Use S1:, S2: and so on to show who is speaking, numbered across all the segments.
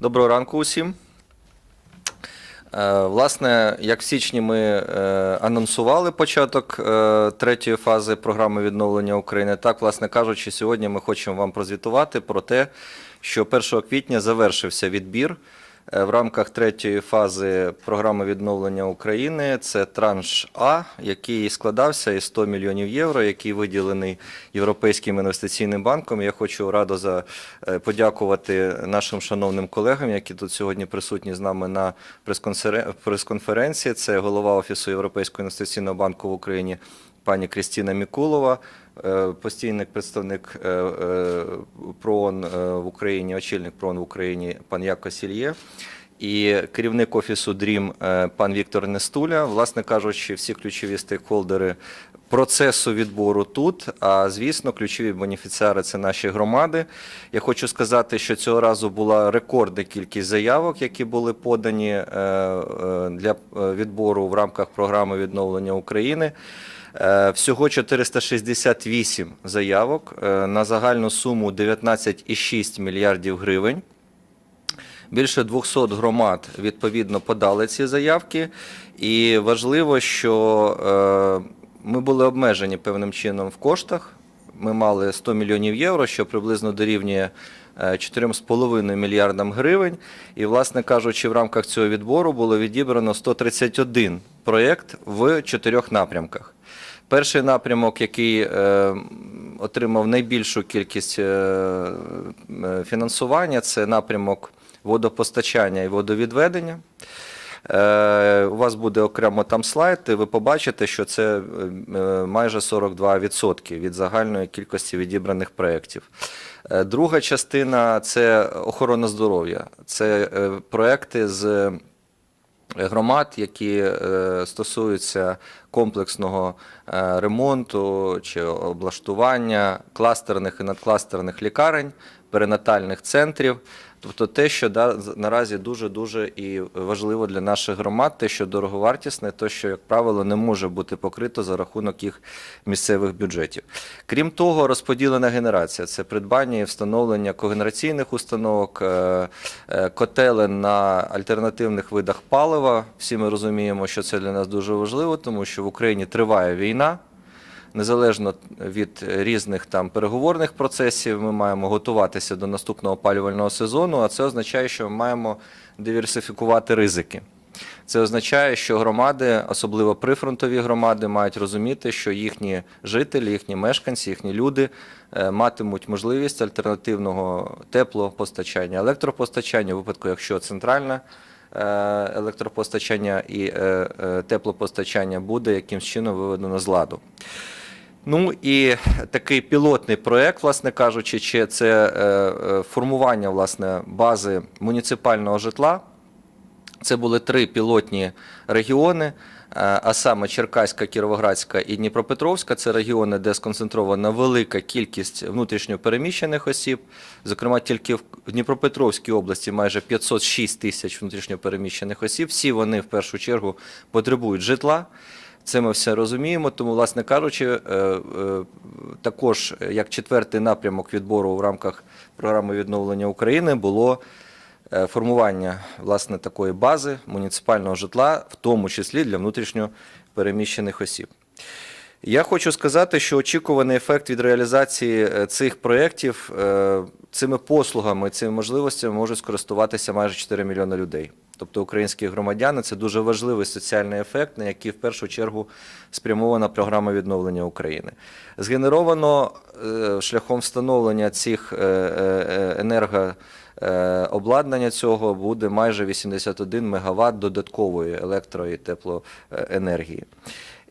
S1: Доброго ранку усім. Е, Власне, як в січні ми е, анонсували початок е, третьої фази програми відновлення України, так, власне кажучи, сьогодні ми хочемо вам прозвітувати про те, що 1 квітня завершився відбір в рамках третьої фази програми відновлення України. Це транш А, який складався із 100 мільйонів євро, який виділений Європейським інвестиційним банком. Я хочу радо за е, подякувати нашим шановним колегам, які тут сьогодні присутні з нами на прес-конферен- прес-конференції. Це голова Офісу Європейського інвестиційного банку в Україні пані Крістіна Мікулова, е, постійний представник е, е, ПРООН е, в Україні, очільник ПРООН в Україні пан Яко Сільє. І керівник офісу е, пан Віктор Нестуля, власне кажучи, всі ключові стейкхолдери процесу відбору тут. А звісно, ключові бенефіціари це наші громади. Я хочу сказати, що цього разу була рекордна кількість заявок, які були подані е, е, для е, відбору в рамках програми відновлення України. Е, Всього 468 заявок е, на загальну суму 19,6 мільярдів гривень. Більше 200 громад відповідно подали ці заявки, і важливо, що е, ми були обмежені певним чином в коштах. Ми мали 100 мільйонів євро, що приблизно дорівнює 4,5 мільярдам гривень. І, власне кажучи, в рамках цього відбору було відібрано 131 проєкт в чотирьох напрямках. Перший напрямок, який е, отримав найбільшу кількість е, е, фінансування, це напрямок водопостачання і водовідведення. Е, У вас буде окремо там слайд, і ви побачите, що це е, майже 42% від загальної кількості відібраних проєктів. Е, Друга частина це охорона здоров'я. Це проекти з громад, які стосуються комплексного ремонту чи облаштування кластерних і надкластерних лікарень, перинатальних центрів. Тобто те, що да, наразі дуже-дуже і важливо для наших громад, те, що дороговартісне, те, що, як правило, не може бути покрито за рахунок їх місцевих бюджетів. Крім того, розподілена генерація це придбання і встановлення когенераційних установок, е, е, на альтернативних видах палива. Всі ми розуміємо, що це для нас дуже важливо, тому що в Україні триває війна. Незалежно від різних там переговорних процесів, ми маємо готуватися до наступного опалювального сезону, а це означає, що ми маємо диверсифікувати ризики. Це означає, що громади, особливо прифронтові громади, мають розуміти, що їхні жителі, їхні мешканці, їхні люди е, матимуть можливість альтернативного теплопостачання, електропостачання, у випадку, якщо центральна е, електропостачання і е, теплопостачання буде якимсь чином виведено з ладу. Ну і такий пілотний проект, власне кажучи, чи це е, е, формування власне бази муніципального житла. Це були три пілотні регіони, е, а саме Черкаська, Кіровоградська і Дніпропетровська. Це регіони, де сконцентрована велика кількість внутрішньо переміщених осіб. Зокрема, тільки в Дніпропетровській області майже 506 тисяч внутрішньо переміщених осіб. Всі вони в першу чергу потребують житла. Це ми все розуміємо. Тому, власне кажучи, е, е, також як четвертий напрямок відбору в рамках програми відновлення України було е, формування власне такої бази муніципального житла, в тому числі для внутрішньо переміщених осіб. Я хочу сказати, що очікуваний ефект від реалізації е, цих проєктів е, цими послугами, цими можливостями можуть скористуватися майже 4 мільйони людей. Тобто українські громадяни це дуже важливий соціальний ефект, на який в першу чергу спрямована програма відновлення України. Згенеровано е, шляхом встановлення цих енерго обладнання цього буде майже 81 МВт додаткової електро- і теплоенергії.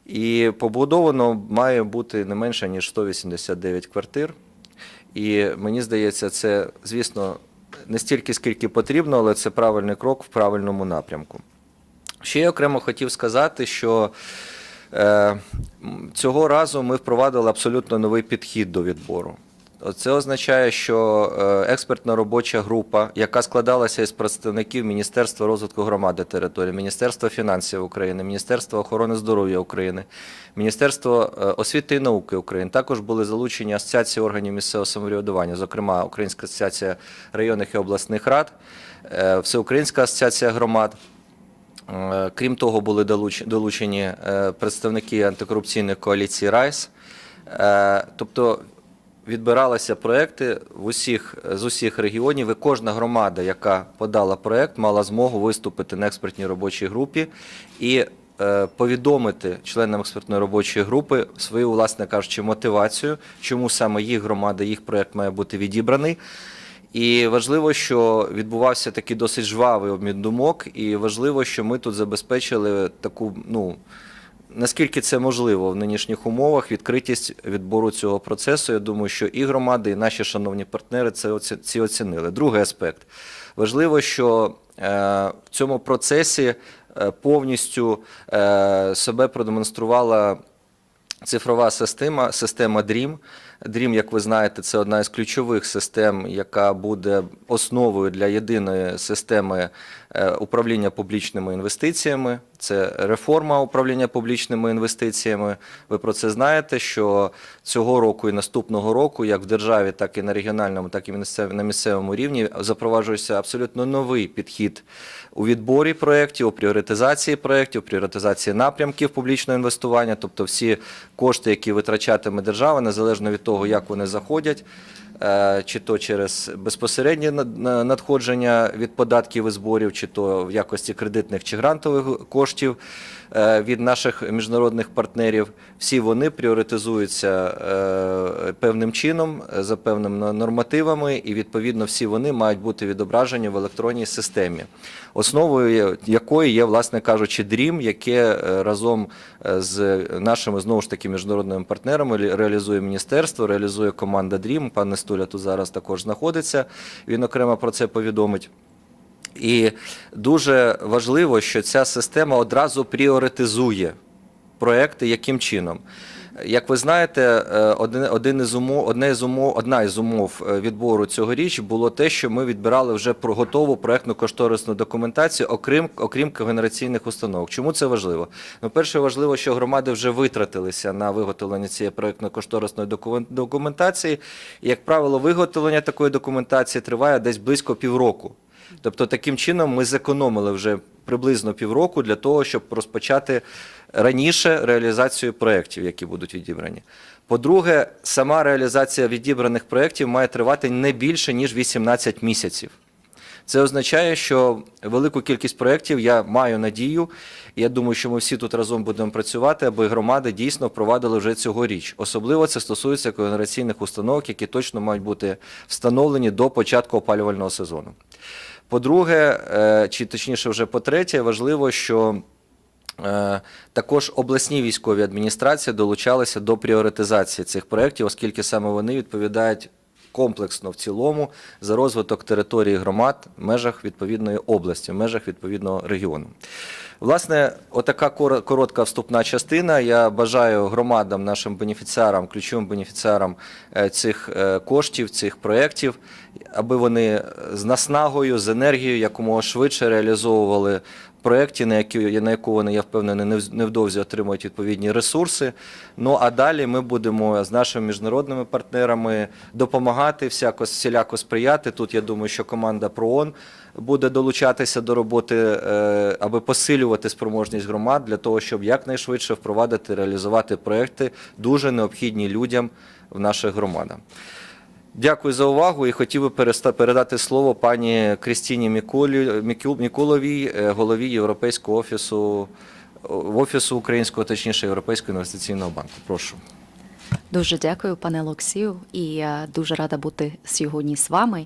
S1: І побудовано має бути не менше, ніж 189 квартир. І мені здається, це, звісно, не стільки, скільки потрібно, але це правильний крок в правильному напрямку. Ще я окремо хотів сказати, що е, цього разу ми впровадили абсолютно новий підхід до відбору. Це означає, що е, експертна робоча група, яка складалася із представників Міністерства розвитку громади території, Міністерства фінансів України, Міністерства охорони здоров'я України, Міністерства е, освіти і науки України, також були залучені асоціації органів місцевого самоврядування, зокрема Українська асоціація районних і обласних рад, е, Всеукраїнська асоціація громад. Крім того, були долучені представники антикорупційної коаліції РАЙС. Тобто відбиралися проекти в усіх, з усіх регіонів, і кожна громада, яка подала проект, мала змогу виступити на експертній робочій групі і е, повідомити членам експертної робочої групи свою, власне кажучи, мотивацію, чому саме їх громада, їх проект має бути відібраний. І важливо, що відбувався такий досить жвавий обмін думок, і важливо, що ми тут забезпечили таку, ну наскільки це можливо в нинішніх умовах, відкритість відбору цього процесу. Я думаю, що і громади, і наші шановні партнери це ці оцінили. Другий аспект. Важливо, що е, в цьому процесі е, повністю е, себе продемонструвала Цифрова система, система DREAM. DREAM, як ви знаєте, це одна із ключових систем, яка буде основою для єдиної системи е, управління публічними інвестиціями. Це реформа управління публічними інвестиціями. Ви про це знаєте, що цього року і наступного року, як в державі, так і на регіональному, так і на на місцевому рівні, запроваджується абсолютно новий підхід у відборі проєктів, у пріоритизації проєктів, пріоритизації напрямків публічного інвестування, тобто всі кошти, які витрачатиме держава, незалежно від того, як вони заходять, е, чи то через безпосереднє на- надходження від податків і зборів, чи то в якості кредитних чи грантових коштів від наших міжнародних партнерів, всі вони пріоритизуються е, певним чином, е, за певними нормативами, і відповідно всі вони мають бути відображені в електронній системі, основою якої є, власне кажучи, DREAM, яке е, разом е, з нашими знову ж таки міжнародними партнерами лі- реалізує міністерство, реалізує команда DREAM. Пан Нестуля тут зараз також знаходиться. Він окремо про це повідомить. І дуже важливо, що ця система одразу пріоритизує проекти, яким чином. Як ви знаєте, е, один, із умов, одне із умов, одна із умов е, відбору цьогоріч було те, що ми відбирали вже про готову проектну кошторисну документацію, окрім, окрім генераційних установок. Чому це важливо? Ну, перше, важливо, що громади вже витратилися на виготовлення цієї проектно-кошторисної докумен- документації. Як правило, виготовлення такої документації триває десь близько півроку. Тобто, таким чином ми зекономили вже приблизно півроку для того, щоб розпочати раніше реалізацію проєктів, які будуть відібрані. По-друге, сама реалізація відібраних проєктів має тривати не більше ніж 18 місяців. Це означає, що велику кількість проєктів я маю надію, я думаю, що ми всі тут разом будемо працювати, аби громади дійсно впровадили вже цьогоріч. Особливо це стосується когенераційних установок, які точно мають бути встановлені до початку опалювального сезону. По-друге, е, чи точніше, вже по-третє, важливо, що Е, Також обласні військові адміністрації долучалися до пріоритизації цих проєктів, оскільки саме вони відповідають комплексно в цілому за розвиток території громад в межах відповідної області, в межах відповідного регіону. Власне, отака коротка вступна частина. Я бажаю громадам, нашим бенефіціарам, ключовим бенефіціарам е, цих коштів, цих проєктів, аби вони з наснагою, з енергією якомога швидше реалізовували проєкті, на які на яку вони, я впевнений, нев- невдовзі отримують відповідні ресурси. Ну а далі ми будемо з нашими міжнародними партнерами допомагати, всяко всіляко сприяти. Тут я думаю, що команда ПРООН буде долучатися до роботи, е, аби посилювати спроможність громад для того, щоб якнайшвидше впровадити, реалізувати проекти, дуже необхідні людям в наших громадах. Дякую за увагу і хотів би передати слово пані Крістіні Мікуловій, е, голові Європейського офісу, офісу Українського, точніше, Європейського інвестиційного банку. Прошу.
S2: Дуже дякую, пане Олексію, і дуже рада бути сьогодні з вами.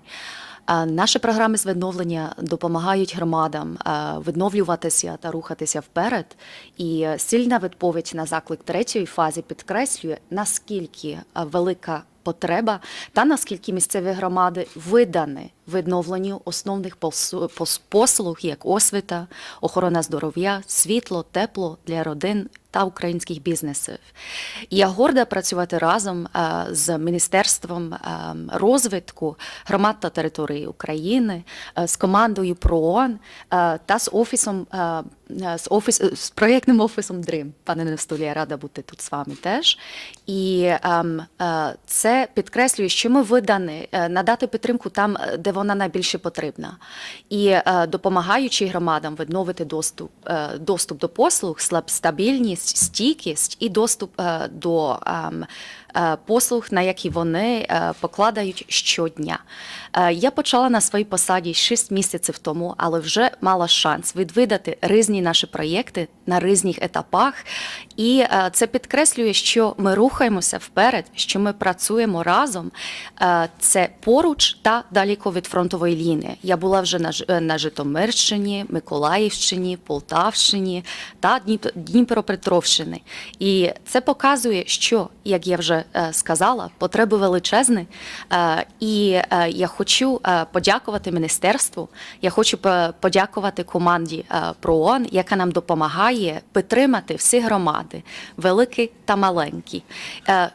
S2: Наші програми з відновлення допомагають громадам відновлюватися та рухатися вперед. І сильна відповідь на заклик третьої фази підкреслює, наскільки велика потреба та наскільки місцеві громади видані відновленню основних послуг, як освіта, охорона здоров'я, світло, тепло для родин та українських бізнесів. Я горда працювати разом е, з Міністерством е, розвитку громад та території України, е, з командою ПРООН та з офісом з офіс з проєктним офісом DREAM. Пане Невстолі, я рада бути тут з вами теж. І ем, е, це підкреслює, що ми видані е, надати підтримку там, е, де вона найбільше потрібна, і е, допомагаючи громадам відновити доступ, доступ до послуг, слаб- стабільність, стійкість і доступ до ем, послуг, на які вони покладають щодня. Я почала на своїй посаді 6 місяців тому, але вже мала шанс відвідати різні наші проєкти на різних етапах. І це підкреслює, що ми рухаємося вперед, що ми працюємо разом. Е, Це поруч та далеко від фронтової лінії. Я була вже на е, на Житомирщині, Миколаївщині, Полтавщині та Дніп- Дніпропетровщині. І це показує, що, як я вже е, сказала, потреби величезні. І я хочу подякувати міністерству. Я хочу подякувати команді ПРООН, яка нам допомагає підтримати всі громади, великі та маленькі.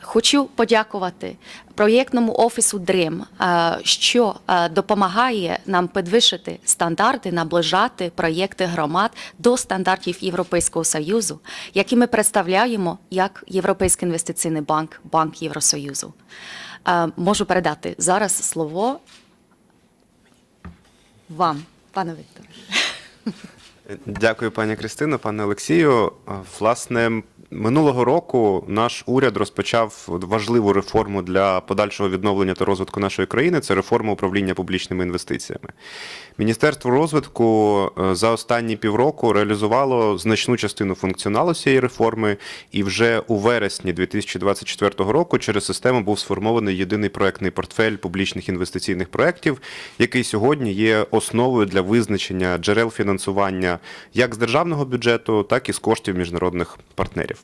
S2: Хочу подякувати проєктному офісу DREAM, е, що е, допомагає нам підвищити стандарти, наближати проєкти громад до стандартів Європейського союзу, які ми представляємо як Європейський інвестиційний банк, банк Євросоюзу. Е, Можу передати зараз слово вам, пане Вікторе.
S3: Дякую, пані Кристино, пане Олексію. Власне, минулого року наш уряд розпочав важливу реформу для подальшого відновлення та розвитку нашої країни. Це реформа управління публічними інвестиціями. Міністерство розвитку е, за останні півроку реалізувало значну частину функціоналу цієї реформи, і вже у вересні 2024 року через систему був сформований єдиний проектний портфель публічних інвестиційних проєктів, який сьогодні є основою для визначення джерел фінансування як з державного бюджету, так і з коштів міжнародних партнерів.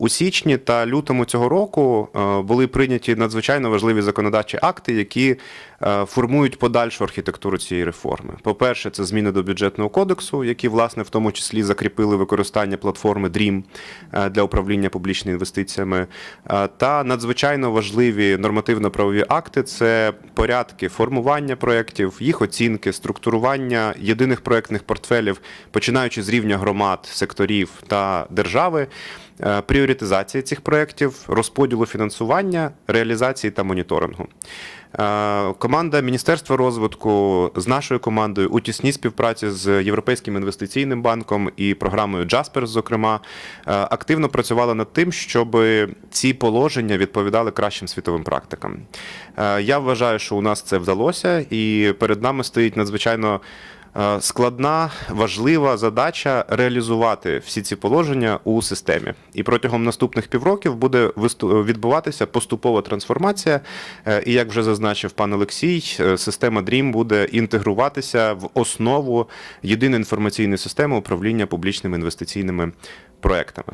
S3: У січні та лютому цього року е, були прийняті надзвичайно важливі законодавчі акти, які е, формують подальшу архітектуру цієї реформи. По-перше, це зміни до бюджетного кодексу, які власне в тому числі закріпили використання платформи DREAM е, для управління публічними інвестиціями. Та надзвичайно важливі нормативно-правові акти це порядки формування проєктів, їх оцінки, структурування єдиних проєктних портфелів, починаючи з рівня громад, секторів та держави. Е, Пріоритизація цих проєктів, розподілу фінансування, реалізації та моніторингу. Е, Команда Міністерства розвитку з нашою командою у тісній співпраці з Європейським інвестиційним банком і програмою Jaspers, зокрема, е, активно працювала над тим, щоб ці положення відповідали кращим світовим практикам. Я вважаю, що у нас це вдалося, і перед нами стоїть надзвичайно. Е, Складна, важлива задача реалізувати всі ці положення у системі. І протягом наступних півроків буде відбуватися поступова трансформація. Е, І як вже зазначив пан Олексій, е, система DREAM буде інтегруватися в основу єдиної інформаційної системи управління публічними інвестиційними проектами.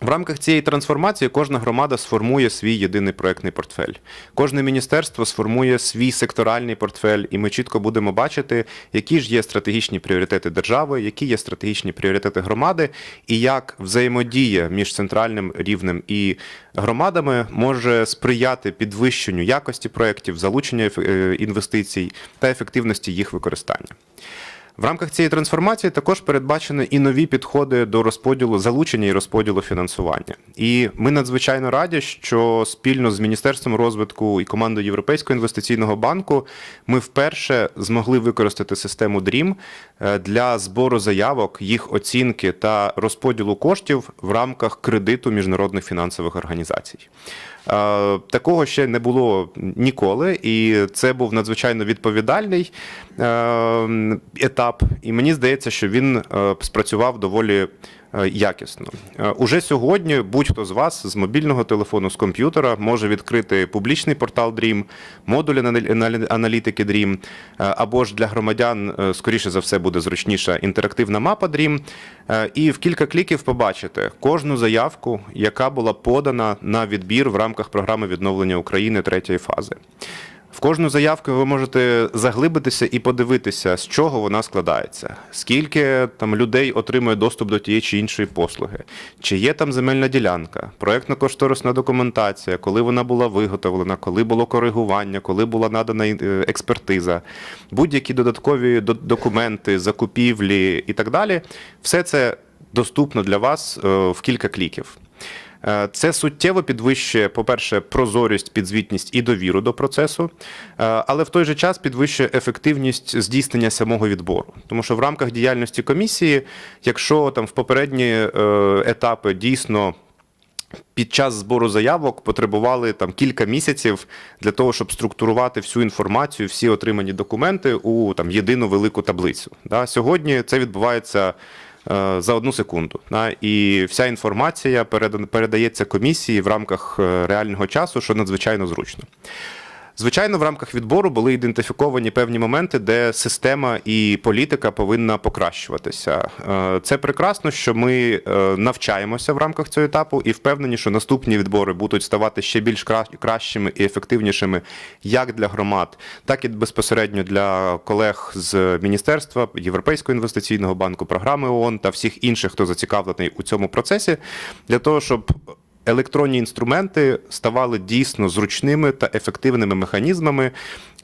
S3: В рамках цієї трансформації кожна громада сформує свій єдиний проектний портфель. Кожне міністерство сформує свій секторальний портфель, і ми чітко будемо бачити, які ж є стратегічні пріоритети держави, які є стратегічні пріоритети громади, і як взаємодія між центральним рівнем і громадами може сприяти підвищенню якості проєктів, залученню е, інвестицій та ефективності їх використання. В рамках цієї трансформації також передбачені і нові підходи до розподілу залучення і розподілу фінансування. І ми надзвичайно раді, що спільно з Міністерством розвитку і командою Європейського інвестиційного банку ми вперше змогли використати систему DREAM е, для збору заявок, їх оцінки та розподілу коштів в рамках кредиту міжнародних фінансових організацій. Е, Такого ще не було ніколи, і це був надзвичайно відповідальний е, етап. І мені здається, що він е, спрацював доволі якісно. Е, Уже сьогодні будь-хто з вас з мобільного телефону, з комп'ютера може відкрити публічний портал DREAM, модуль аналі- аналі- аналітики DREAM, е, або ж для громадян, е, скоріше за все, буде зручніша інтерактивна мапа DREAM, е, і в кілька кліків побачите кожну заявку, яка була подана на відбір в рамках програми відновлення України третьої фази. В кожну заявку ви можете заглибитися і подивитися, з чого вона складається, скільки там людей отримує доступ до тієї чи іншої послуги, чи є там земельна ділянка, проєктно-кошторисна документація, коли вона була виготовлена, коли було коригування, коли була надана е, експертиза, будь-які додаткові до- документи, закупівлі і так далі. Все це доступно для вас е, в кілька кліків. Е, Це суттєво підвищує, по-перше, прозорість, підзвітність і довіру до процесу, е, але в той же час підвищує ефективність здійснення самого відбору. Тому що в рамках діяльності комісії, якщо там в попередні е, етапи дійсно під час збору заявок потребували там кілька місяців для того, щоб структурувати всю інформацію, всі отримані документи у там єдину велику таблицю. Да? Сьогодні це відбувається за одну секунду. І вся інформація переда- передається комісії в рамках е, реального часу, що надзвичайно зручно. Звичайно, в рамках відбору були ідентифіковані певні моменти, де система і політика повинна покращуватися. Е, Це прекрасно, що ми е, навчаємося в рамках цього етапу і впевнені, що наступні відбори будуть ставати ще більш кращими і ефективнішими як для громад, так і безпосередньо для колег з міністерства Європейського інвестиційного банку, програми ООН та всіх інших, хто зацікавлений у цьому процесі, для того, щоб електронні інструменти ставали дійсно зручними та ефективними механізмами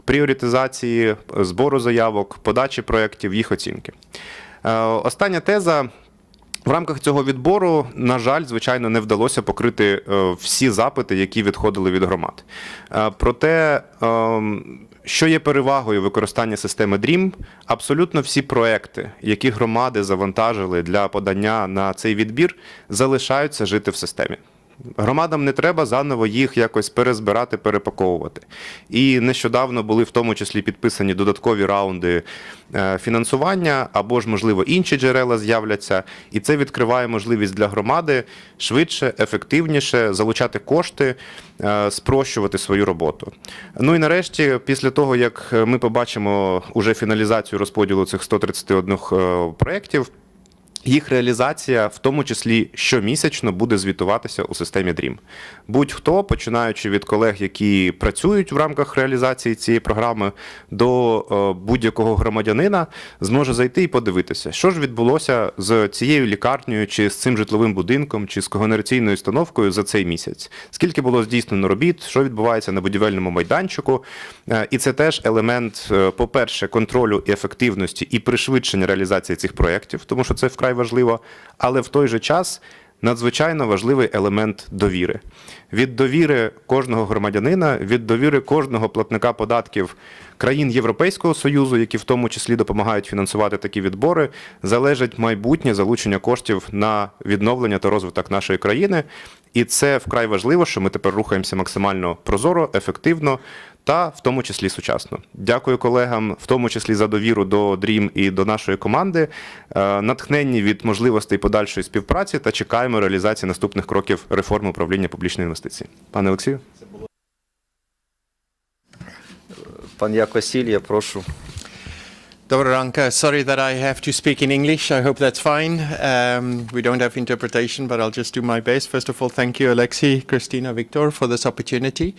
S3: пріоритизації, збору заявок, подачі проєктів, їх оцінки. Е, Остання теза. В рамках цього відбору, на жаль, звичайно, не вдалося покрити е, всі запити, які відходили від громад. Е, Проте, ем, що є перевагою використання системи DREAM, абсолютно всі проекти, які громади завантажили для подання на цей відбір, залишаються жити в системі. Громадам не треба заново їх якось перезбирати, перепаковувати. І нещодавно були в тому числі підписані додаткові раунди е, фінансування або ж, можливо, інші джерела з'являться. І це відкриває можливість для громади швидше, ефективніше залучати кошти, е, спрощувати свою роботу. Ну і нарешті, після того, як ми побачимо уже фіналізацію розподілу цих 131 е, проєктів, їх реалізація, в тому числі щомісячно, буде звітуватися у системі DREAM. Будь-хто, починаючи від колег, які працюють в рамках реалізації цієї програми, до е, будь-якого громадянина, зможе зайти і подивитися, що ж відбулося з цією лікарнею, чи з цим житловим будинком, чи з когенераційною установкою за цей місяць. Скільки було здійснено робіт, що відбувається на будівельному майданчику. Е, І це теж елемент, е, по-перше, контролю і ефективності і пришвидшення реалізації цих проєктів, тому що це вкрай важливо, але в той же час надзвичайно важливий елемент довіри. Від довіри кожного громадянина, від довіри кожного платника податків країн Європейського Союзу, які в тому числі допомагають фінансувати такі відбори, залежить майбутнє залучення коштів на відновлення та розвиток нашої країни. І це вкрай важливо, що ми тепер рухаємося максимально прозоро, ефективно та в тому числі сучасно. Дякую колегам, в тому числі за довіру до DREAM і до нашої команди. Е, Натхненні від можливостей подальшої співпраці та чекаємо реалізації наступних кроків реформи управління публічної інвестиції. Пане Олексію.
S1: Пан Яко Сілія, прошу.
S4: Доброго ранку. Sorry that I have to speak in English. I hope that's fine. Um, we don't have interpretation, but I'll just do my best. First of all, thank you, Alexei, Christina, Victor, for this opportunity.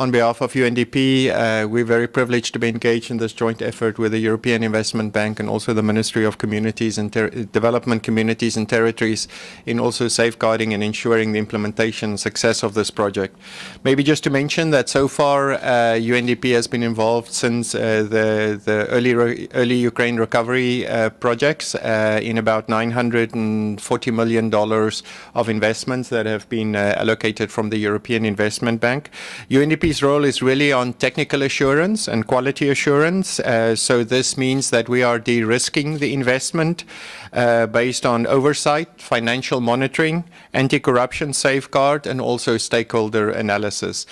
S4: On behalf of UNDP, uh, we're very privileged to be engaged in this joint effort with the European Investment Bank and also the Ministry of Communities and Ter- Development Communities and Territories in also safeguarding and ensuring the implementation success of this project. Maybe just to mention that so far uh, UNDP has been involved since uh, the the early early Ukraine recovery uh, projects uh, in about 940 million dollars of investments that have been uh, allocated from the European Investment Bank. UNDP UNDP's role is really on technical assurance and quality assurance. Uh, so this means that we are de-risking the investment uh, based on oversight, financial monitoring, anti-corruption safeguard, and also stakeholder analysis.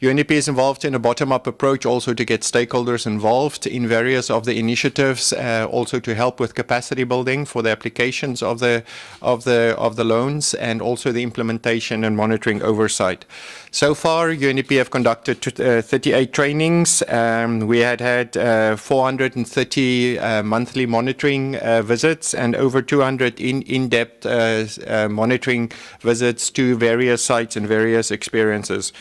S4: UNDP is involved in a bottom-up approach also to get stakeholders involved in various of the initiatives, uh, also to help with capacity building for the applications of the of the of the loans and also the implementation and monitoring oversight. So far, UNDP have conducted t- uh, 38 trainings. Um, we had had uh, 430 uh, monthly monitoring visits and over 200 in in-depth monitoring visits to various sites and various experiences.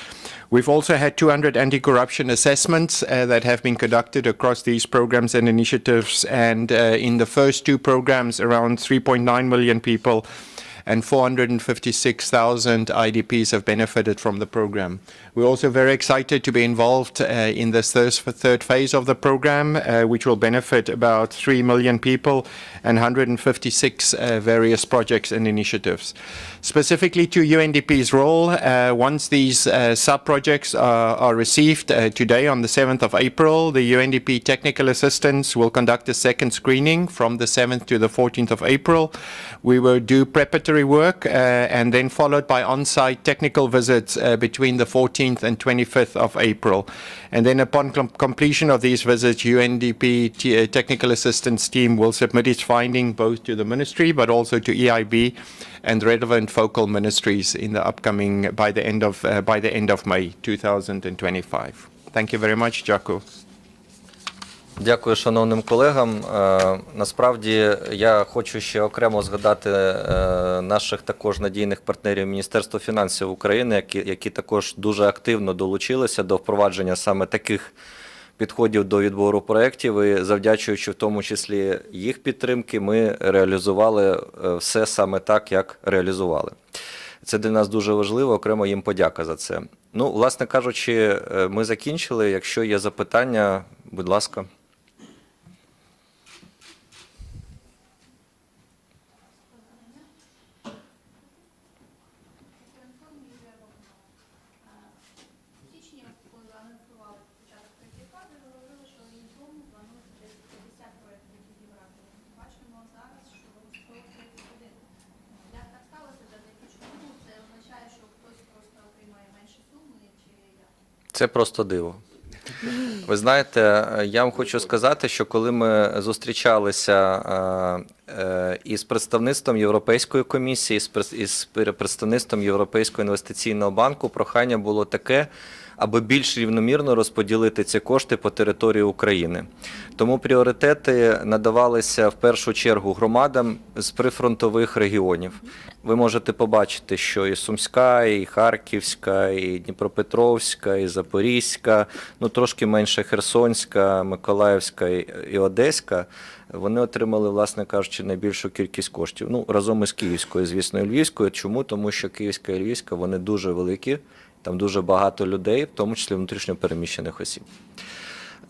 S4: We've also had 200 anti-corruption assessments that have been conducted across these programs and initiatives. And in the first two programs, around 3.9 million people and 456,000 IDPs have benefited from the program. We're also very excited to be involved uh, in this third, phase of the program, uh, which will benefit about 3 million people and 156 uh, various projects and initiatives. Specifically to UNDP's role, once these sub-projects are, received today on the 7th of April, the UNDP technical assistance will conduct a second screening from the 7th to the 14th of April. We will do preparatory work uh, and then followed by on-site technical visits uh, between the 14th and 25th of April. And then upon com- completion of these visits, UNDP t- uh, technical assistance team will submit its finding both to the ministry but also to EIB and relevant focal ministries in the upcoming by the end of by the end of May 2025. Thank you very much, Jaco.
S1: Дякую шановним колегам. Е, Насправді я хочу ще окремо згадати е, наших також надійних партнерів Міністерства фінансів України, які, які також дуже активно долучилися до впровадження саме таких підходів до відбору проєктів. І завдячуючи в тому числі їх підтримки, ми реалізували е, все саме так, як реалізували. Це для нас дуже важливо, окремо їм подяка за це. Ну, власне кажучи, ми закінчили. Якщо є запитання, будь ласка.
S5: В січні, коли анонсували початок третьої фази, ви говорили, що орієнтовно планується десь 50 проєктів відібрати. Бачимо зараз, що 131. Як так сталося, завдяки чому? Це означає, що хтось просто отримає менші суми, чи як?
S1: Це просто диво. Ви знаєте, я вам хочу сказати, що коли ми зустрічалися е, е, із представництвом Європейської комісії, із представництвом Європейського інвестиційного банку, прохання було таке, аби більш рівномірно розподілити ці кошти по території України. Тому пріоритети надавалися в першу чергу громадам з прифронтових регіонів. Ви можете побачити, що і Сумська, і Харківська, і Дніпропетровська, і Запорізька, ну трошки менше Херсонська, Миколаївська і Одеська. Вони отримали, власне кажучи, найбільшу кількість коштів. Ну, разом із Київською, звісно, і Львівською. Чому? Тому що Київська і Львівська вони дуже великі, там дуже багато людей, в тому числі внутрішньопереміщених осіб.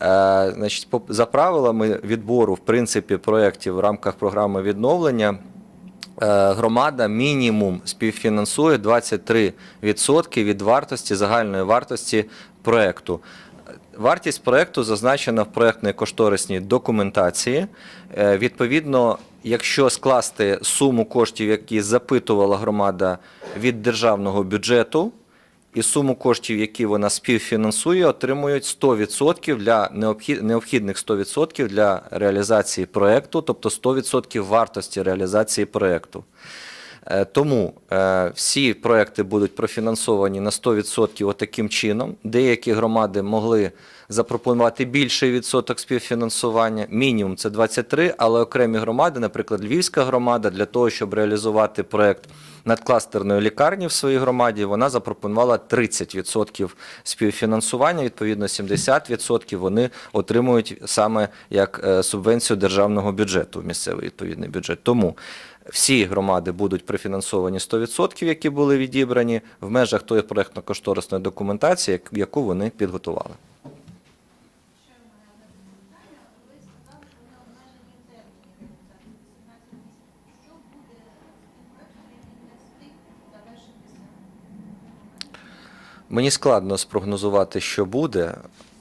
S1: Е, Значить, за правилами відбору, в принципі, проєктів в рамках програми відновлення. е, Громада мінімум співфінансує 23% від вартості загальної вартості проєкту. Вартість проєкту зазначена в проєктної кошторисній документації. Е, Відповідно, якщо скласти суму коштів, які запитувала громада від державного бюджету, і суму коштів, які вона співфінансує, отримують 100% для необхід- необхідних 100% для реалізації проєкту, тобто 100% вартості реалізації проєкту. Е, Тому е, всі проекти будуть профінансовані на 100% отаким чином. Деякі громади могли запропонувати більший відсоток співфінансування, мінімум це 23, але окремі громади, наприклад, Львівська громада, для того, щоб реалізувати проект надкластерної лікарні в своїй громаді, вона запропонувала 30% співфінансування, відповідно 70% вони отримують саме як е, субвенцію державного бюджету місцевий відповідний бюджет. Тому всі громади будуть профінансовані 100%, які були відібрані в межах тої проєктно-кошторисної документації, яку вони підготували.
S5: Ще в мене одне питання. Ви сказали, що вони обмежені в терміні реалізації 18 місяців. Що буде з тим проектом, який не встиг завершитися?
S1: Мені складно спрогнозувати, що буде,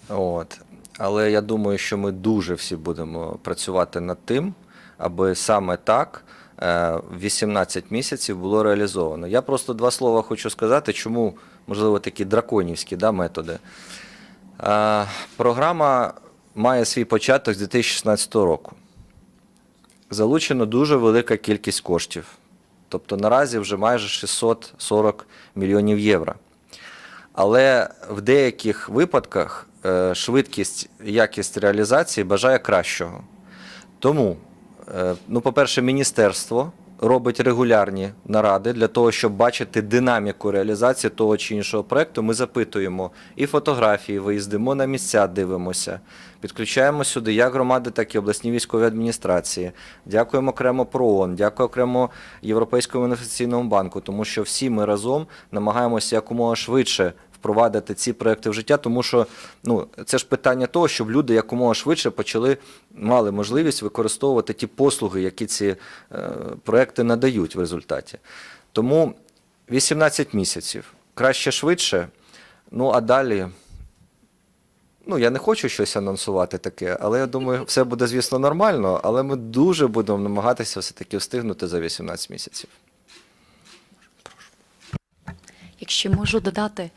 S1: от, але я думаю, що ми дуже всі будемо працювати над тим, аби саме так 18 місяців було реалізовано. Я просто два слова хочу сказати, чому, можливо, такі драконівські да, методи. Е, Програма має свій початок з 2016 року. Залучено дуже велика кількість коштів. Тобто наразі вже майже 640 мільйонів євро. Але в деяких випадках е, швидкість і якість реалізації бажає кращого. Тому, е, ну, по-перше, міністерство робить регулярні наради для того, щоб бачити динаміку реалізації того чи іншого проекту. Ми запитуємо і фотографії, виїздимо на місця, дивимося, підключаємо сюди як громади, так і обласні військові адміністрації. Дякуємо окремо ПРООН, дякую окремо Європейському інвестиційному банку, тому що всі ми разом намагаємося якомога швидше впровадити ці проекти в життя, тому що ну, це ж питання того, щоб люди якомога швидше почали мали можливість використовувати ті послуги, які ці е, проекти надають в результаті. Тому 18 місяців краще швидше. Ну а далі. Ну, я не хочу щось анонсувати таке, але я думаю, все буде, звісно, нормально, але ми дуже будемо намагатися все-таки встигнути за 18 місяців.
S2: Якщо можу додати,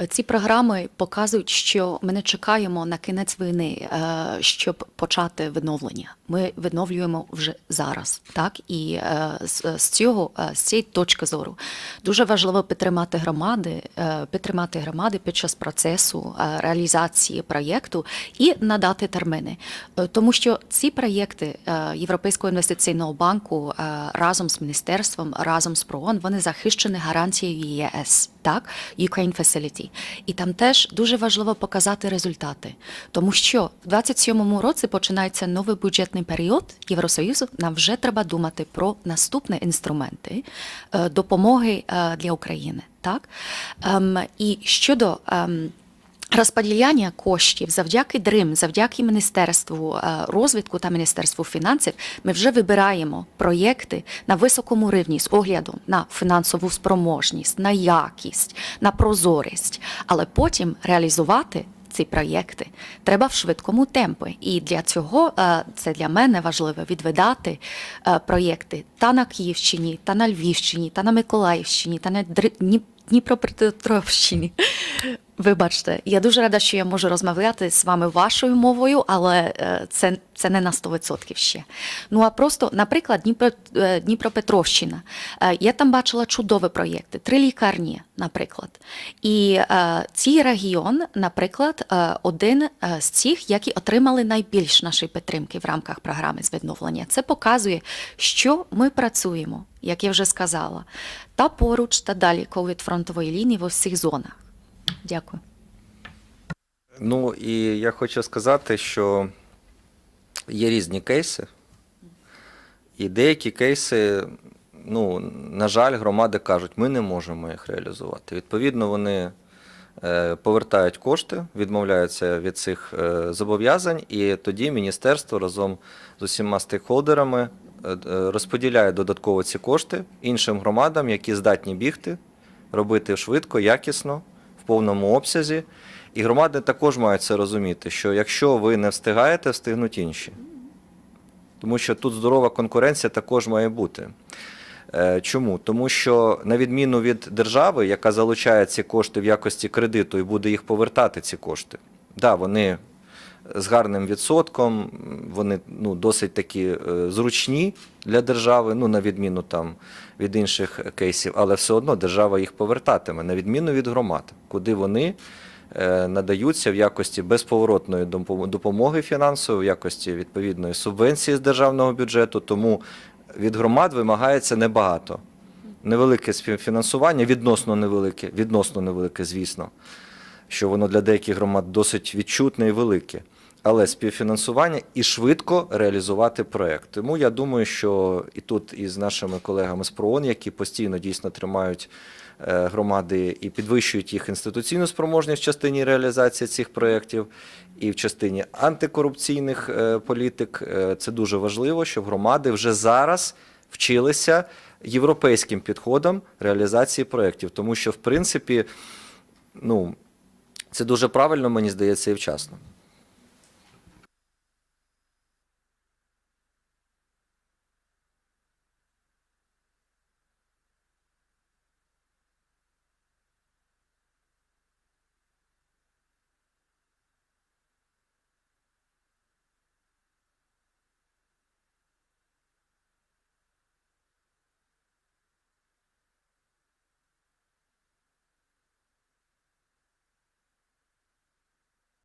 S2: е, ці програми показують, що ми не чекаємо на кінець війни, е, щоб почати відновлення. Ми відновлюємо вже зараз. Так і е, з, цього з цієї точки зору дуже важливо підтримати громади, підтримати громади під час процесу реалізації проєкту і надати терміни, тому що ці проєкти Європейського інвестиційного банку разом з міністерством, разом з ПРООН, вони захищені гарантією ЄС, так Ukraine Facility. І там теж дуже важливо показати результати, тому що в 27-му році починається новий бюджетний період Євросоюзу. Нам вже треба думати про наступні інструменти е, допомоги е, для України. Так Ем, і щодо ем, Розподіляння коштів завдяки ДРИМ, завдяки Міністерству е, розвитку та Міністерству фінансів, ми вже вибираємо проєкти на високому рівні з оглядом на фінансову спроможність, на якість, на прозорість, але потім реалізувати. Ці проєкти треба в швидкому темпі, і для цього е, це для мене важливо відвидати е, проєкти та на Київщині, та на Львівщині, та на Миколаївщині, та на Дніпропетровщині. Вибачте, я дуже рада, що я можу розмовляти з вами вашою мовою, але е, це, це не на 100% ще. Ну а просто, наприклад, Дніпро, е, Дніпропетровщина. Е, Я там бачила чудові проєкти, три лікарні, наприклад. І цей регіон, наприклад, один з цих, які отримали найбільш нашої підтримки в рамках програми з відновлення. Це показує, що ми працюємо, як я вже сказала, та поруч, та далі від фронтової лінії в усіх зонах. Дякую.
S1: Ну і я хочу сказати, що є різні кейси, і деякі кейси, ну, на жаль, громади кажуть, ми не можемо їх реалізувати. Відповідно, вони е, повертають кошти, відмовляються від цих е, зобов'язань, і тоді міністерство разом з усіма стейкхолдерами е, розподіляє додатково ці кошти іншим громадам, які здатні бігти, робити швидко, якісно, повному обсязі. І громади також мають це розуміти, що якщо ви не встигаєте, встигнуть інші. Тому що тут здорова конкуренція також має бути. Е, Чому? Тому що, на відміну від держави, яка залучає ці кошти в якості кредиту і буде їх повертати, ці кошти, да, вони з гарним відсотком, вони ну, досить такі е, зручні для держави, ну, на відміну там, від інших кейсів, але все одно держава їх повертатиме, на відміну від громад, куди вони е, надаються в якості безповоротної допомоги фінансової, в якості відповідної субвенції з державного бюджету. Тому від громад вимагається небагато. Невелике співфінансування, відносно невелике, відносно невелике, звісно, що воно для деяких громад досить відчутне і велике. Але співфінансування і швидко реалізувати проект. Тому я думаю, що і тут із нашими колегами з ПРООН, які постійно дійсно тримають е, громади і підвищують їх інституційну спроможність в частині реалізації цих проєктів, і в частині антикорупційних е, політик. Е, Це дуже важливо, щоб громади вже зараз вчилися європейським підходам реалізації проєктів, тому що в принципі. ну, це дуже правильно, мені здається, і вчасно.